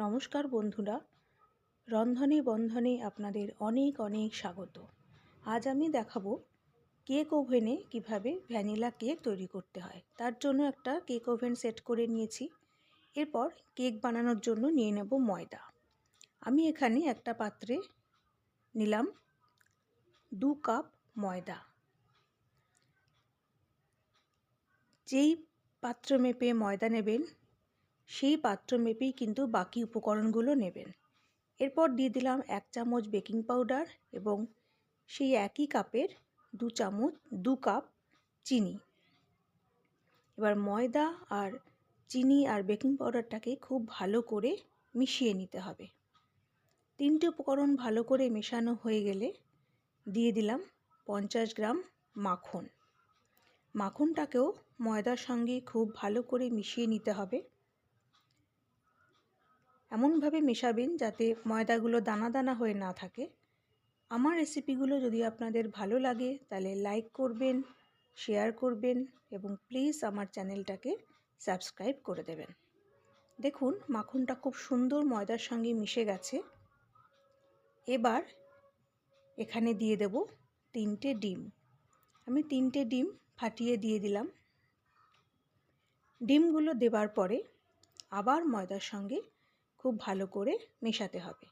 নমস্কার বন্ধুরা, রন্ধনে বন্ধনে আপনাদের অনেক অনেক স্বাগত। আজ আমি দেখাবো কেক ওভেনে কীভাবে ভ্যানিলা কেক তৈরি করতে হয়। তার জন্য একটা কেক ওভেন সেট করে নিয়েছি। এরপর কেক বানানোর জন্য নিয়ে নেব ময়দা। আমি এখানে একটা পাত্রে নিলাম দু কাপ ময়দা। যেই পাত্র মেপে ময়দা নেবেন সেই পাত্র মেপেই কিন্তু বাকি উপকরণগুলো নেবেন। এরপর দিয়ে দিলাম এক চামচ বেকিং পাউডার এবং সেই একই কাপের দু চামচ, দু কাপ চিনি। এবার ময়দা আর চিনি আর বেকিং পাউডারটাকে খুব ভালো করে মিশিয়ে নিতে হবে। তিনটে উপকরণ ভালো করে মেশানো হয়ে গেলে দিয়ে দিলাম পঞ্চাশ গ্রাম মাখন। মাখনটাকেও ময়দার সঙ্গে খুব ভালো করে মিশিয়ে নিতে হবে। এমনভাবে মেশাবেন যাতে ময়দাগুলো দানা দানা হয়ে না থাকে। আমার রেসিপিগুলো যদি আপনাদের ভালো লাগে, তাহলে লাইক করবেন, শেয়ার করবেন এবং প্লিজ আমার চ্যানেলটাকে সাবস্ক্রাইব করে দেবেন। দেখুন, মাখনটা খুব সুন্দর ময়দার সঙ্গে মিশে গেছে। এবার এখানে দিয়ে দেব তিনটে ডিম। আমি তিনটে ডিম ফাটিয়ে দিয়ে দিলাম। ডিমগুলো দেবার পরে আবার ময়দার সঙ্গে খুব ভালো করে মেশাতে হবে।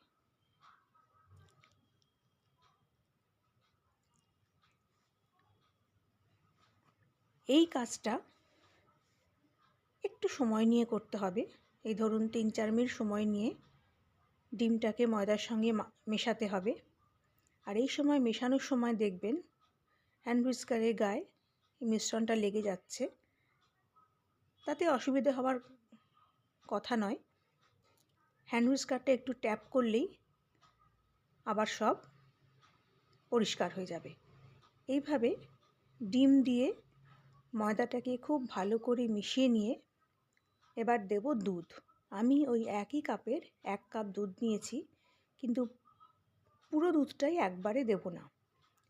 এই কাজটা একটু সময় নিয়ে করতে হবে। এই ধরুন তিন চার মিনিট সময় নিয়ে ডিমটাকে ময়দার সঙ্গে মেশাতে হবে। আর এই সময় মেশানোর সময় দেখবেন হ্যান্ড হুইস্কারের গায়ে মিশ্রণটা লেগে যাচ্ছে। তাতে অসুবিধা হওয়ার কথা নয়। হ্যান্ড হুইস্কারটা একটু ট্যাপ করলেই আবার সব পরিষ্কার হয়ে যাবে। এইভাবে ডিম দিয়ে ময়দাটাকে খুব ভালো করে মিশিয়ে নিয়ে এবার দেব দুধ। আমি ওই একই কাপের এক কাপ দুধ নিয়েছি, কিন্তু পুরো দুধটাই একবারে দেব না।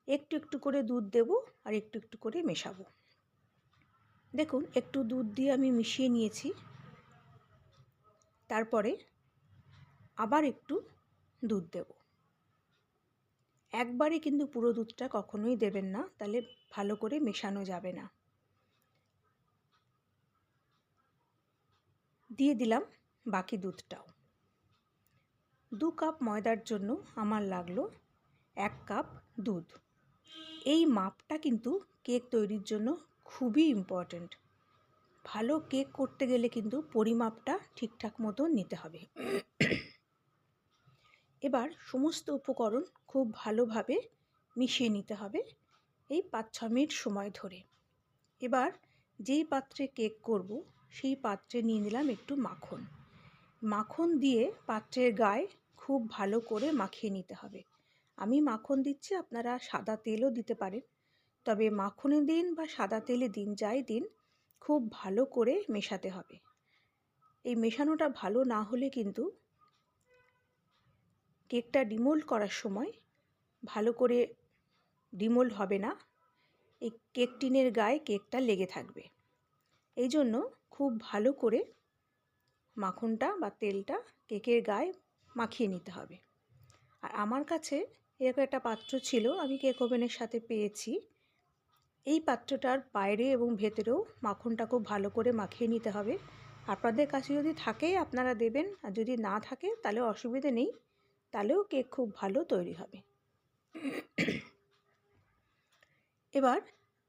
একটু একটু করে দুধ দেব আর একটু একটু করে মেশাবো। দেখুন, একটু দুধ দিয়ে আমি মিশিয়ে নিয়েছি। তারপরে আবার একটু দুধ দেব। একবারে কিন্তু পুরো দুধটা কখনোই দেবেন না, তাহলে ভালো করে মেশানো যাবে না। দিয়ে দিলাম বাকি দুধটাও। দু কাপ ময়দার জন্য আমার লাগল এক কাপ দুধ। এই মাপটা কিন্তু কেক তৈরির জন্য খুবই ইম্পর্ট্যান্ট ভালো কেক করতে গেলে কিন্তু পরিমাপটা ঠিকঠাক মতো নিতে হবে। এবার সমস্ত উপকরণ খুব ভালোভাবে মিশিয়ে নিতে হবে এই পাঁচ ছ মিনিট সময় ধরে। এবার যেই পাত্রে কেক করব, সেই পাত্রে নিয়ে নিলাম একটু মাখন। মাখন দিয়ে পাত্রের গায়ে খুব ভালো করে মাখিয়ে নিতে হবে। আমি মাখন দিচ্ছি, আপনারা সাদা তেলও দিতে পারেন। তবে মাখনে দিন বা সাদা তেলে দিন যাই দিন খুব ভালো করে মেশাতে হবে। এই মেশানোটা ভালো না হলে কিন্তু কেকটা ডিমোল্ড করার সময় ভালো করে ডিমোল্ড হবে না। এই কেক টিনের গায়ে কেকটা লেগে থাকবে। এই জন্য খুব ভালো করে মাখনটা বা তেলটা কেকের গায়ে মাখিয়ে নিতে হবে। আর আমার কাছে এরকম একটা পাত্র ছিল, আমি কেক ওভেনের সাথে পেয়েছি। এই পাত্রটার বাইরে এবং ভেতরেও মাখনটা খুব ভালো করে মাখিয়ে নিতে হবে। আপনাদের কাছে যদি থাকে, আপনারা দেবেন। আর যদি না থাকে, তাহলে অসুবিধে নেই। তাহলেও কেক খুব ভালো তৈরি হবে। এবার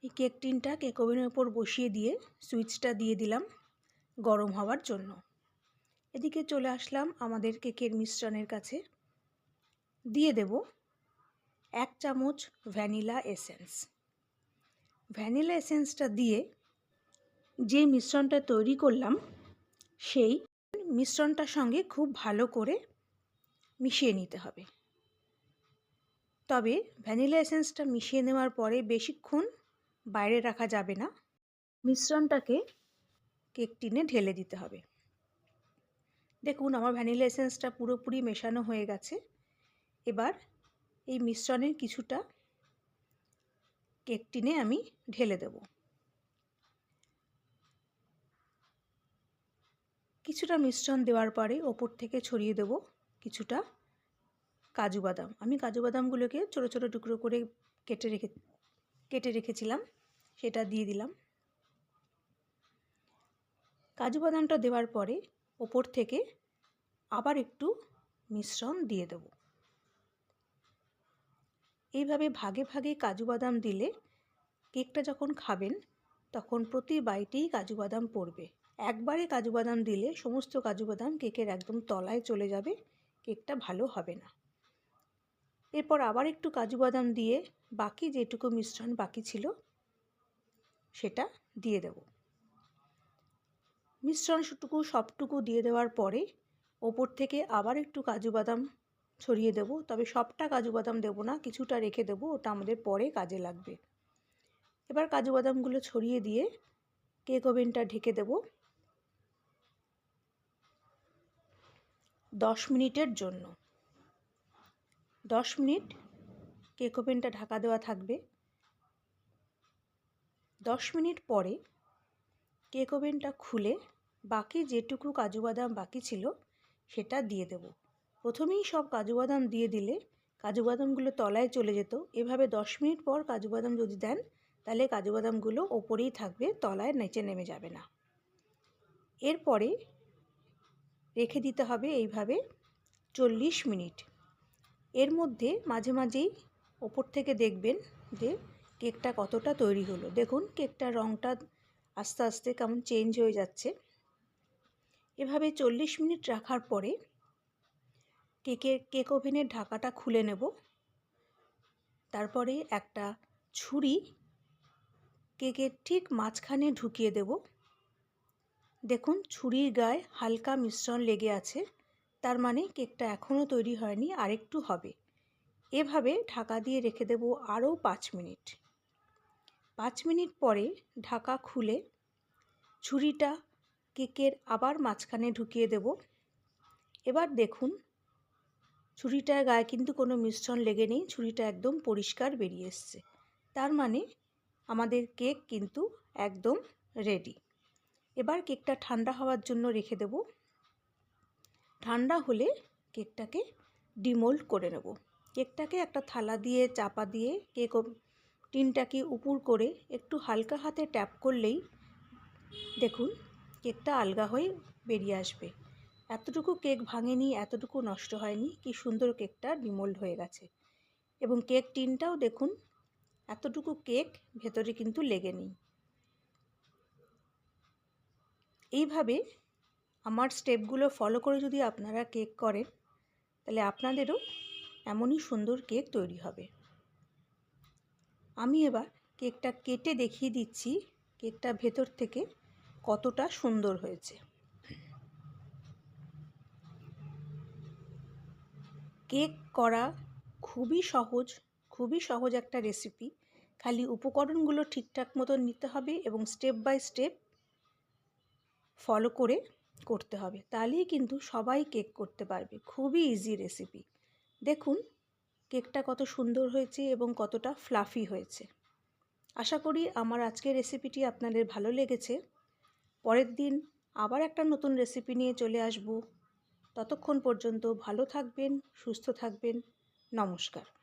এই কেক টিনটা কেক ওভেনের ওপর বসিয়ে দিয়ে সুইচটা দিয়ে দিলাম গরম হওয়ার জন্য। এদিকে চলে আসলাম আমাদের কেকের মিশ্রণের কাছে। দিয়ে দেব এক চামচ ভ্যানিলা এসেন্স। ভ্যানিলা এসেন্সটা দিয়ে যে মিশ্রণটা তৈরি করলাম, সেই মিশ্রণটার সঙ্গে খুব ভালো করে মিশিয়ে নিতে হবে। তবে ভ্যানিলা এসেন্সটা মিশিয়ে নেওয়ার পরে বেশিক্ষণ বাইরে রাখা যাবে না। মিশ্রণটাকে কেক টিনে ঢেলে দিতে হবে। দেখুন, আমার ভ্যানিলা এসেন্সটা পুরোপুরি মেশানো হয়ে গেছে। এবার এই মিশ্রণের কিছুটা কেক টিনে আমি ঢেলে দেব। কিছুটা মিশ্রণ দেওয়ার পরে ওপর থেকে ছড়িয়ে দেব। কিছুটা কাজু বাদাম। আমি কাজু বাদামগুলোকে ছোটো ছোটো টুকরো করে কেটে রেখে, কেটে রেখেছিলাম, সেটা দিয়ে দিলাম। কাজু বাদামটা দেওয়ার পরে ওপর থেকে আবার একটু মিশ্রণ দিয়ে দেব। এইভাবে ভাগে ভাগে কাজু বাদাম দিলে কেকটা যখন খাবেন, তখন প্রতি বাইটেই কাজু বাদাম পড়বে। একবারে কাজু বাদাম দিলে সমস্ত কাজু বাদাম কেকের একদম তলায় চলে যাবে। কেকটা ভালো হবে না। এরপর আবার একটু কাজু বাদাম দিয়ে বাকি যেটুকু মিশ্রণ বাকি ছিল, সেটা দিয়ে দেব। মিশ্রণটুকু সবটুকু দিয়ে দেওয়ার পরে ওপর থেকে আবার একটু কাজু বাদাম ছড়িয়ে দেব। তবে সবটা কাজু বাদাম দেবো না, কিছুটা রেখে দেবো, ওটা আমাদের পরে কাজে লাগবে। এবার কাজু বাদামগুলো ছড়িয়ে দিয়ে কেক ওভেনটা ঢেকে দেব। দশ মিনিটের জন্য। দশ মিনিট কেক ওভেনটা ঢাকা দেওয়া থাকবে। দশ মিনিট পরে কেক ওভেনটা খুলে বাকি যেটুকু কাজু বাদাম বাকি ছিল সেটা দিয়ে দেব। প্রথমেই সব কাজু বাদাম দিয়ে দিলে কাজু বাদামগুলো তলায় চলে যেত। এভাবে দশ মিনিট পর কাজু বাদাম যদি দেন, তাহলে কাজু বাদামগুলো ওপরেই থাকবে, তলায় নিচে নেমে যাবে না। এরপরে রেখে দিতে হবে এইভাবে চল্লিশ মিনিট। এর মধ্যে মাঝে মাঝেই ওপর থেকে দেখবেন যে কেকটা কতটা তৈরি হলো। দেখুন কেকটার রঙটা আস্তে আস্তে কেমন চেঞ্জ হয়ে যাচ্ছে। এভাবে চল্লিশ মিনিট রাখার পরে কেকের, কেক ওভেনের ঢাকাটা খুলে নেব। তারপরে একটা ছুরি কেকের ঠিক মাঝখানে ঢুকিয়ে দেব। দেখুন, ছুরির গায়ে হালকা মিশ্রণ লেগে আছে। তার মানে কেকটা এখনও তৈরি হয়নি, আরেকটু হবে। এভাবে ঢাকা দিয়ে রেখে দেব আরও পাঁচ মিনিট। পাঁচ মিনিট পরে ঢাকা খুলে ছুরিটা কেকের আবার মাঝখানে ঢুকিয়ে দেব। এবার দেখুন, ছুরিটার গায়ে কিন্তু কোনো মিশ্রণ লেগে নেই, ছুরিটা একদম পরিষ্কার বেরিয়ে এসছে। তার মানে আমাদের কেক কিন্তু একদম রেডি। এবার কেকটা ঠান্ডা হওয়ার জন্য রেখে দেব। ঠান্ডা হলে কেকটাকে ডিমোল্ড করে নেব। কেকটাকে একটা থালা দিয়ে, চাপা দিয়ে, কেক টিনটাকে উপর করে একটু হালকা হাতে ট্যাপ করলেই দেখুন কেকটা আলগা হয়ে বেরিয়ে আসবে। এতটুকু কেক ভাঙেনি, এতটুকু নষ্ট হয়নি, কি সুন্দর কেকটা ডিমোল্ড হয়ে গেছে। এবং কেক টিনটাও দেখুন, এতটুকু কেক ভেতরে কিন্তু লেগে নেই। এইভাবে আমার স্টেপগুলো ফলো করে যদি আপনারা কেক করেন, তাহলে আপনাদেরও এমনই সুন্দর কেক তৈরি হবে। আমি এবার কেকটা কেটে দেখিয়ে দিচ্ছি কেকটা ভেতর থেকে কতটা সুন্দর হয়েছে। কেক করা খুবই সহজ খুবই সহজ একটা রেসিপি খালি উপকরণগুলো ঠিকঠাক মতো নিতে হবে এবং স্টেপ বাই স্টেপ ফলো করে করতে হবে। তাহলেই কিন্তু সবাই কেক করতে পারবে। খুবই ইজি রেসিপি দেখুন কেকটা কত সুন্দর হয়েছে এবং কতটা ফ্লাফি হয়েছে। আশা করি আমার আজকের রেসিপিটি আপনাদের ভালো লেগেছে। পরের দিন আবার একটা নতুন রেসিপি নিয়ে চলে আসব। ততক্ষণ পর্যন্ত ভালো থাকবেন, সুস্থ থাকবেন। নমস্কার।